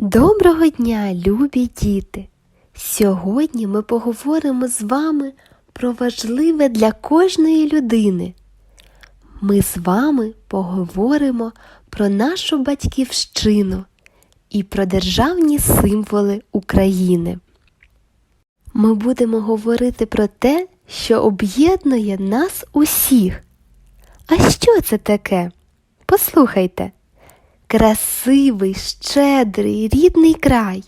Доброго дня, любі діти! Сьогодні ми поговоримо з вами про важливе для кожної людини. Ми з вами поговоримо про нашу батьківщину і про державні символи України. Ми будемо говорити про те, що об'єднує нас усіх. А що це таке? Послухайте. Красивий, щедрий, рідний край,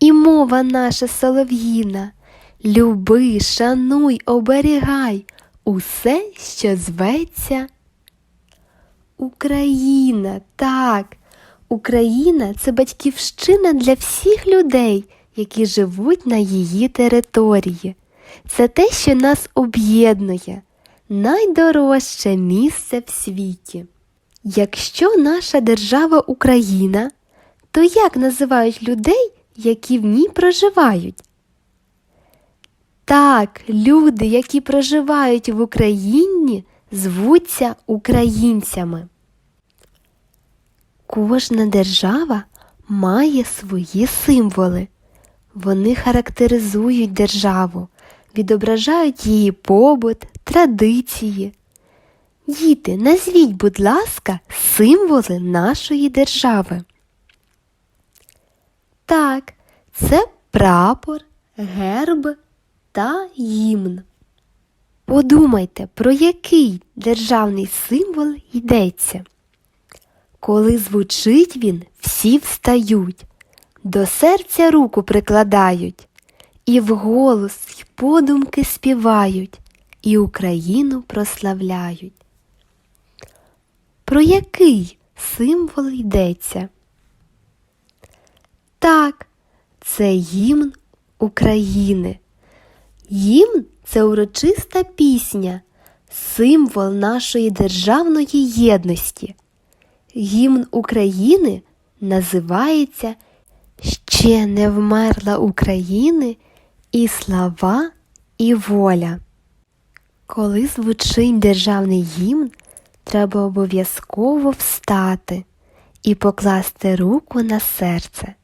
і мова наша солов'їна. Люби, шануй, оберігай усе, що зветься. Україна, так, Україна це батьківщина для всіх людей, які живуть на її території. Це те, що нас об'єднує, найдорожче місце в світі. Якщо наша держава Україна, то як називають людей, які в ній проживають? Так, люди, які проживають в Україні, звуться українцями. Кожна держава має свої символи. Вони характеризують державу, відображають її побут, традиції. Діти, назвіть, будь ласка, символи нашої держави. Так, це прапор, герб та гімн. Подумайте, про який державний символ йдеться. Коли звучить він, всі встають, до серця руку прикладають, і вголос й подумки співають, і Україну прославляють. Про який символ йдеться? Так, це гімн України. Гімн це урочиста пісня, символ нашої державної єдності. Гімн України називається Ще не вмерла України і слава, і воля. Коли звучить державний гімн, треба обов'язково встати і покласти руку на серце.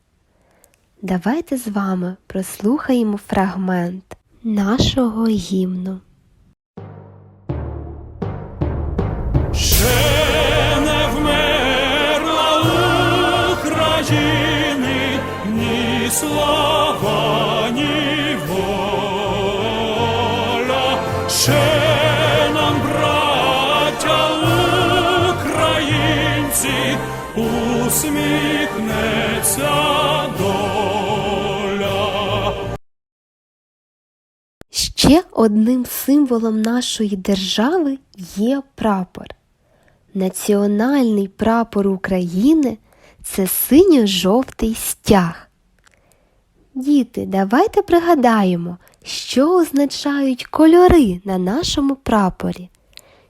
Давайте з вами прослухаємо фрагмент нашого гімну. Ще не вмерла України ні воля. Ще нам, браття українці, усміхнеться доля. Ще одним символом нашої держави є прапор. Національний прапор України це синьо-жовтий стяг. Діти, давайте пригадаємо, що означають кольори на нашому прапорі.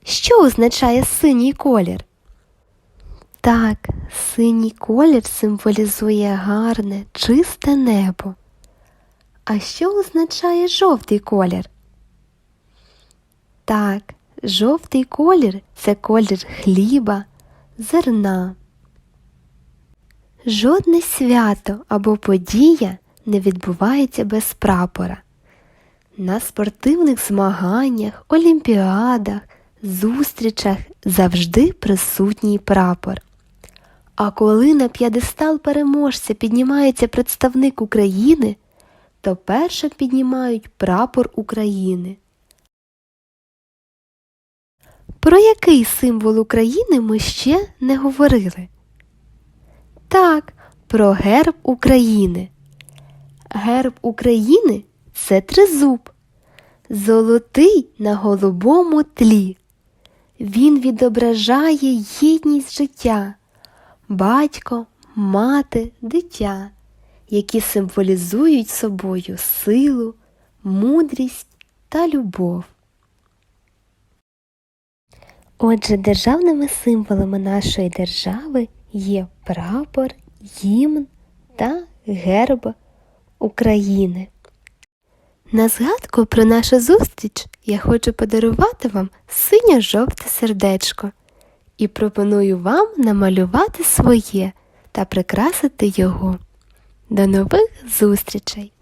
Що означає синій колір? Так, синій колір символізує гарне, чисте небо. А що означає жовтий колір? Так, жовтий колір це колір хліба, зерна. Жодне свято або подія не відбувається без прапора. На спортивних змаганнях, олімпіадах, зустрічах завжди присутній прапор. А коли на п'єдестал переможця піднімається представник України, то перше піднімають прапор України. Про який символ України ми ще не говорили? Так, про герб України. Герб України це тризуб, золотий на голубому тлі. Він відображає єдність життя, батько, мати, дитя, які символізують собою силу, мудрість та любов. Отже, державними символами нашої держави є прапор, гімн та герб України. На згадку про нашу зустріч я хочу подарувати вам синьо-жовте сердечко і пропоную вам намалювати своє та прикрасити його. До нових зустрічей!